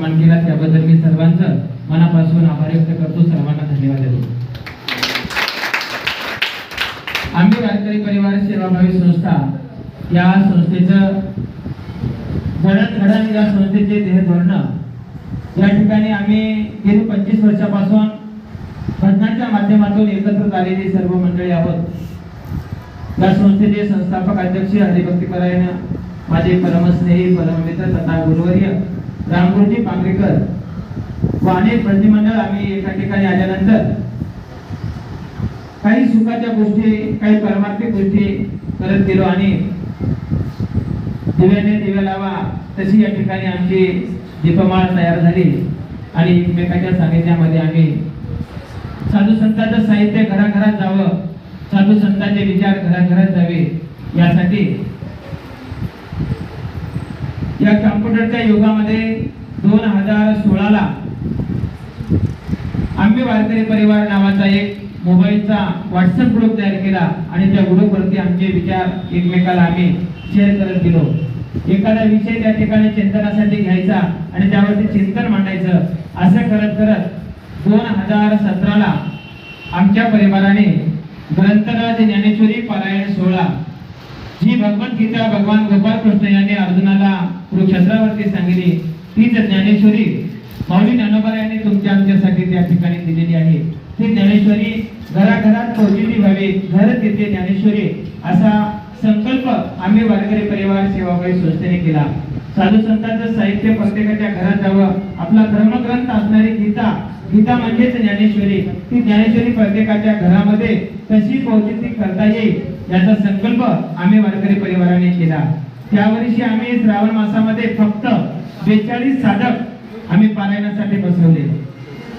सन्मान केला त्याबद्दल मी सर्वांचं मनापासून आभार व्यक्त करतो. सर्वांना धन्यवाद देतो. आम्ही वारकरी परिवार सेवाभावी संस्था या संस्थेचं घडण या संस्थेचे ध्येय धोरण या ठिकाणी आम्ही गेली पंचवीस वर्षापासून भजनाच्या माध्यमातून एकत्र आलेली सर्व मंडळी आहोत. या संस्थेचे संस्थापक अध्यक्ष हरिभक्तीपरायण माझे परमस्नेही परममित्र तथा गुरुवर्य रामगुरुजी पांगरेकर. व अनेक प्रतिमंडळ आम्ही एका ठिकाणी आल्यानंतर काही सुखाच्या गोष्टी काही परमार्थिक गोष्टी करत गेलो आणि दिव्याने दिव्या लावा तशी या ठिकाणी आमची दीपमाळ तयार झाली. आणि एकमेकाच्या सानिध्यामध्ये आम्ही साधू संतांचं साहित्य घराघरात जावं साधू संतांचे विचार घराघरात जावे यासाठी या कॉम्प्युटरच्या युगामध्ये दोन हजार सोळाला आम्ही वारकरी परिवार नावाचा एक मोबाईलचा व्हॉट्सअप ग्रुप तयार केला आणि त्या ग्रुपवरती आमचे विचार एकमेकाला आम्ही शेअर करत गेलो. एखादा विषय त्या ठिकाणी चिंतनासाठी घ्यायचा आणि त्यावरती चिंतन मांडायचं असं करत करत दोन हजार सतराला आमच्या परिवाराने ग्रंथराज ज्ञानेश्वरी पारायण सोहळा जी भगवद्गीता भगवान गोपाळ कृष्ण यांनी अर्जुनाला कुरुक्षेत्रावरती सांगितली तीच ज्ञानेश्वरी. माऊली ज्ञानोबा यांनी तुमच्या आमच्यासाठी त्या ठिकाणी दिलेली आहे. ती ज्ञानेश्वरी घराघरात पोहोचली व्हावी घर तिथे ज्ञानेश्वरी. असा संकल्प आम्ही वारकरी परिवार सेवाभावी संस्थेने केला. साधू संतांचं साहित्य प्रत्येकाच्या घरात जावं. आपला धर्मग्रंथ असणारी गीता गीता म्हणजेच ज्ञानेश्वरी. ती ज्ञानेश्वरी प्रत्येकाच्या घरामध्ये कशी पोहोचती करता येईल याचा संकल्प आम्ही वारकरी परिवाराने केला. त्यावर्षी आम्ही श्रावण मासामध्ये फक्त बेचाळीस साधक आम्ही पारायणासाठी बसवले.